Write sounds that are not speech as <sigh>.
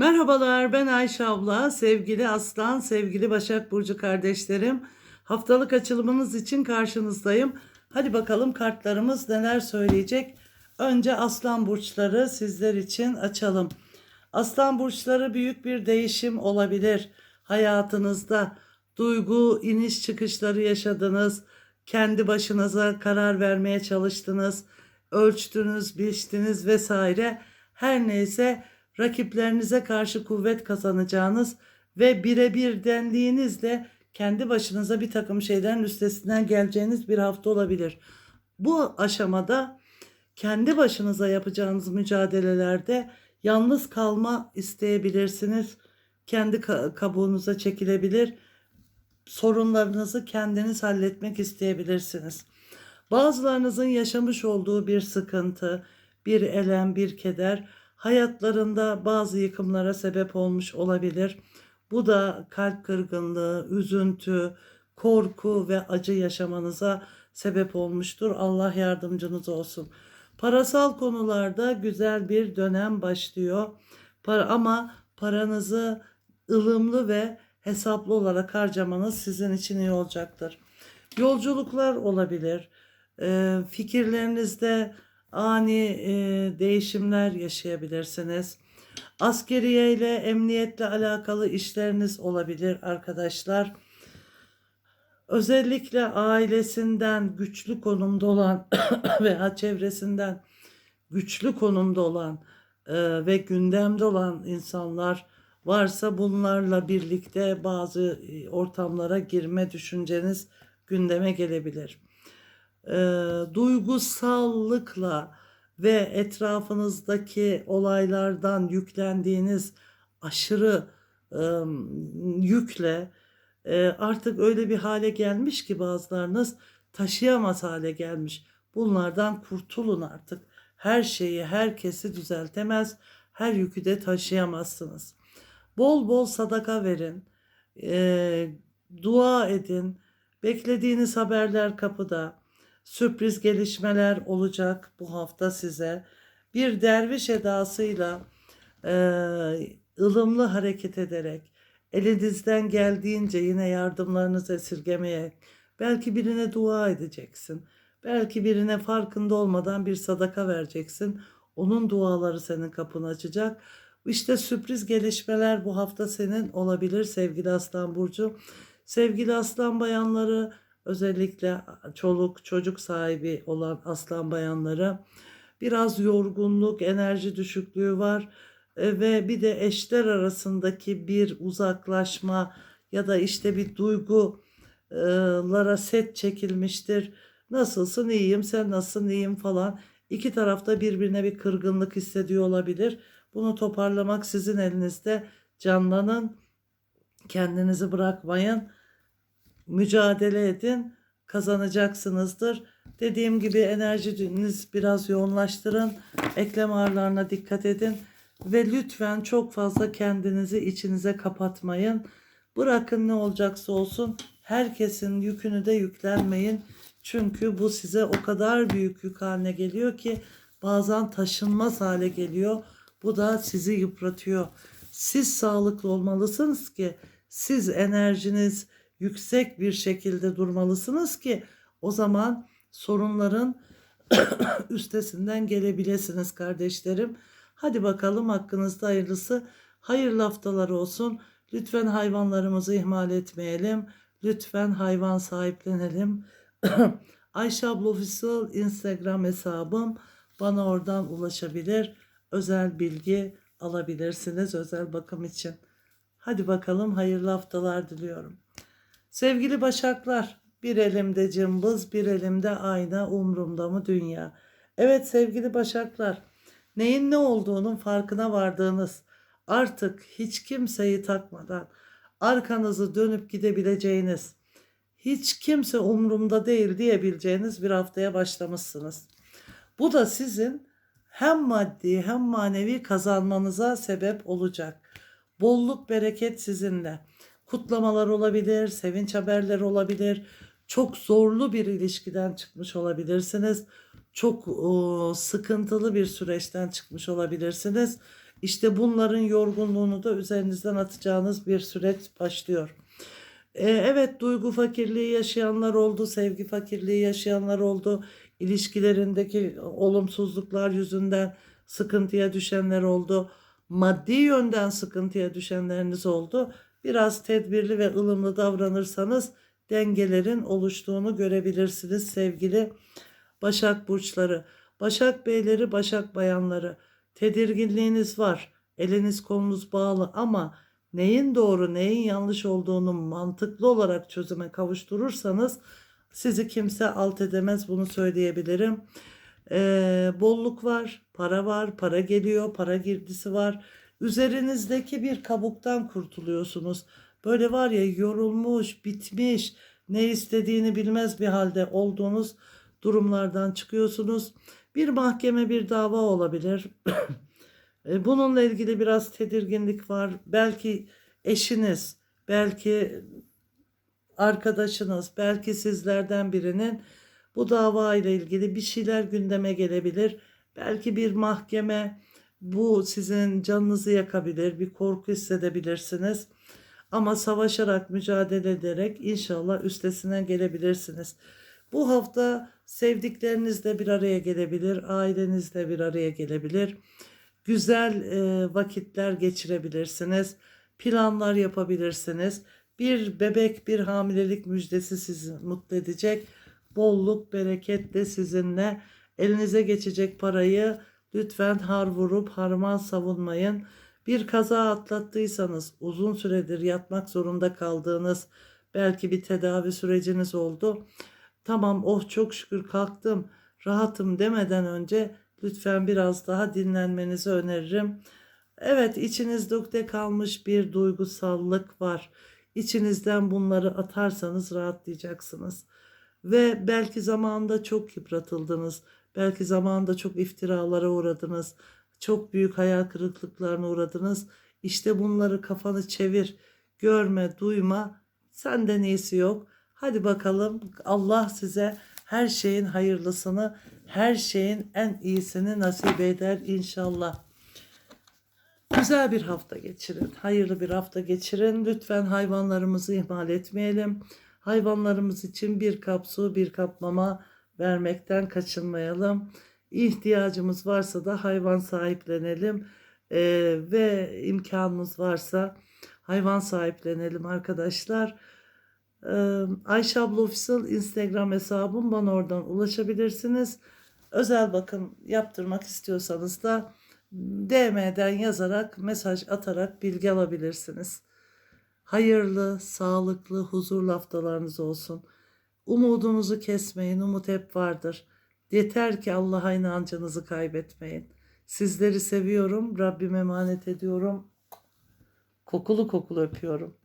Merhabalar ben Ayşe abla, sevgili Aslan, sevgili Başak Burcu kardeşlerim. Haftalık açılımımız için karşınızdayım. Hadi bakalım kartlarımız neler söyleyecek. Önce Aslan Burçları sizler için açalım. Aslan Burçları büyük bir değişim olabilir. Hayatınızda duygu iniş çıkışları yaşadınız. Kendi başınıza karar vermeye çalıştınız. Ölçtünüz, biçtiniz vesaire. Her neyse rakiplerinize karşı kuvvet kazanacağınız ve birebir dendiğinizde kendi başınıza bir takım şeylerin üstesinden geleceğiniz bir hafta olabilir. Bu aşamada kendi başınıza yapacağınız mücadelelerde yalnız kalma isteyebilirsiniz. Kendi ka- kabuğunuza çekilebilir. Sorunlarınızı kendiniz halletmek isteyebilirsiniz. Bazılarınızın yaşamış olduğu bir sıkıntı, bir elem, bir keder hayatlarında bazı yıkımlara sebep olmuş olabilir. Bu da kalp kırgınlığı, üzüntü, korku ve acı yaşamanıza sebep olmuştur. Allah yardımcınız olsun. Parasal konularda güzel bir dönem başlıyor. Para, ama paranızı ılımlı ve hesaplı olarak harcamanız sizin için iyi olacaktır. Yolculuklar olabilir. Ee, fikirlerinizde ani e, değişimler yaşayabilirsiniz. Askeriye ile emniyetle alakalı işleriniz olabilir arkadaşlar. Özellikle ailesinden güçlü konumda olan <coughs> veya çevresinden güçlü konumda olan e, ve gündemde olan insanlar varsa bunlarla birlikte bazı e, ortamlara girme düşünceniz gündeme gelebilir e, duygusallıkla ve etrafınızdaki olaylardan yüklendiğiniz aşırı e, yükle e, artık öyle bir hale gelmiş ki bazılarınız taşıyamaz hale gelmiş. Bunlardan kurtulun artık. Her şeyi, herkesi düzeltemez. Her yükü de taşıyamazsınız. Bol bol sadaka verin. E, dua edin. Beklediğiniz haberler kapıda sürpriz gelişmeler olacak bu hafta size. Bir derviş edasıyla e, ılımlı hareket ederek, elinizden geldiğince yine yardımlarınızı esirgemeye, belki birine dua edeceksin. Belki birine farkında olmadan bir sadaka vereceksin. Onun duaları senin kapını açacak. İşte sürpriz gelişmeler bu hafta senin olabilir sevgili Aslan Burcu. Sevgili Aslan bayanları özellikle çoluk çocuk sahibi olan aslan bayanlara biraz yorgunluk, enerji düşüklüğü var E, ve bir de eşler arasındaki bir uzaklaşma ya da işte bir duygulara set çekilmiştir. Nasılsın iyiyim, sen nasılsın iyiyim falan. İki tarafta birbirine bir kırgınlık hissediyor olabilir. Bunu toparlamak sizin elinizde. Canlanın, kendinizi bırakmayın mücadele edin kazanacaksınızdır. Dediğim gibi enerjiniz biraz yoğunlaştırın. Eklem ağrılarına dikkat edin. Ve lütfen çok fazla kendinizi içinize kapatmayın. Bırakın ne olacaksa olsun. Herkesin yükünü de yüklenmeyin. Çünkü bu size o kadar büyük yük haline geliyor ki bazen taşınmaz hale geliyor. Bu da sizi yıpratıyor. Siz sağlıklı olmalısınız ki siz enerjiniz, yüksek bir şekilde durmalısınız ki o zaman sorunların <coughs> üstesinden gelebilirsiniz kardeşlerim. Hadi bakalım hakkınızda hayırlısı. Hayırlı haftalar olsun. Lütfen hayvanlarımızı ihmal etmeyelim. Lütfen hayvan sahiplenelim. <coughs> Ayşe abla Official Instagram hesabım. Bana oradan ulaşabilir. Özel bilgi alabilirsiniz özel bakım için. Hadi bakalım hayırlı haftalar diliyorum. Sevgili Başaklar, bir elimde cımbız, bir elimde ayna, umrumda mı dünya? Evet sevgili Başaklar, neyin ne olduğunun farkına vardığınız, artık hiç kimseyi takmadan arkanızı dönüp gidebileceğiniz, hiç kimse umrumda değil diyebileceğiniz bir haftaya başlamışsınız. Bu da sizin hem maddi hem manevi kazanmanıza sebep olacak. Bolluk bereket sizinle kutlamalar olabilir, sevinç haberleri olabilir. Çok zorlu bir ilişkiden çıkmış olabilirsiniz. Çok o, sıkıntılı bir süreçten çıkmış olabilirsiniz. İşte bunların yorgunluğunu da üzerinizden atacağınız bir süreç başlıyor. Ee, evet duygu fakirliği yaşayanlar oldu, sevgi fakirliği yaşayanlar oldu. İlişkilerindeki olumsuzluklar yüzünden sıkıntıya düşenler oldu. Maddi yönden sıkıntıya düşenleriniz oldu. Biraz tedbirli ve ılımlı davranırsanız dengelerin oluştuğunu görebilirsiniz sevgili Başak burçları. Başak beyleri, Başak bayanları. Tedirginliğiniz var. Eliniz kolunuz bağlı ama neyin doğru, neyin yanlış olduğunu mantıklı olarak çözüme kavuşturursanız sizi kimse alt edemez bunu söyleyebilirim. Ee, bolluk var, para var, para geliyor, para girdisi var. Üzerinizdeki bir kabuktan kurtuluyorsunuz. Böyle var ya yorulmuş, bitmiş, ne istediğini bilmez bir halde olduğunuz durumlardan çıkıyorsunuz. Bir mahkeme, bir dava olabilir. <clears throat> E, Bununla ilgili biraz tedirginlik var. Belki eşiniz, belki arkadaşınız, belki sizlerden birinin bu dava ile ilgili bir şeyler gündeme gelebilir. Belki bir mahkeme bu sizin canınızı yakabilir, bir korku hissedebilirsiniz. Ama savaşarak, mücadele ederek inşallah üstesinden gelebilirsiniz. Bu hafta sevdiklerinizle bir araya gelebilir, ailenizle bir araya gelebilir. Güzel e, vakitler geçirebilirsiniz. Planlar yapabilirsiniz. Bir bebek, bir hamilelik müjdesi sizi mutlu edecek. Bolluk, bereket de sizinle. Elinize geçecek parayı lütfen har vurup harman savunmayın. Bir kaza atlattıysanız uzun süredir yatmak zorunda kaldığınız belki bir tedavi süreciniz oldu. Tamam oh çok şükür kalktım rahatım demeden önce lütfen biraz daha dinlenmenizi öneririm. Evet içinizde kalmış bir duygusallık var. İçinizden bunları atarsanız rahatlayacaksınız. Ve belki zamanında çok yıpratıldınız. Belki zamanında çok iftiralara uğradınız. Çok büyük hayal kırıklıklarına uğradınız. İşte bunları kafanı çevir. Görme, duyma. Senden iyisi yok. Hadi bakalım Allah size her şeyin hayırlısını, her şeyin en iyisini nasip eder inşallah. Güzel bir hafta geçirin. Hayırlı bir hafta geçirin. Lütfen hayvanlarımızı ihmal etmeyelim. Hayvanlarımız için bir kap su, bir kap mama vermekten kaçınmayalım. İhtiyacımız varsa da hayvan sahiplenelim. Ee, ve imkanımız varsa hayvan sahiplenelim arkadaşlar. Ee, Ayşe abla Official Instagram hesabım bana oradan ulaşabilirsiniz. Özel bakım yaptırmak istiyorsanız da DM'den yazarak mesaj atarak bilgi alabilirsiniz. Hayırlı, sağlıklı, huzurlu haftalarınız olsun. Umudunuzu kesmeyin. Umut hep vardır. Yeter ki Allah'a inancınızı kaybetmeyin. Sizleri seviyorum. Rabbime emanet ediyorum. Kokulu kokulu öpüyorum.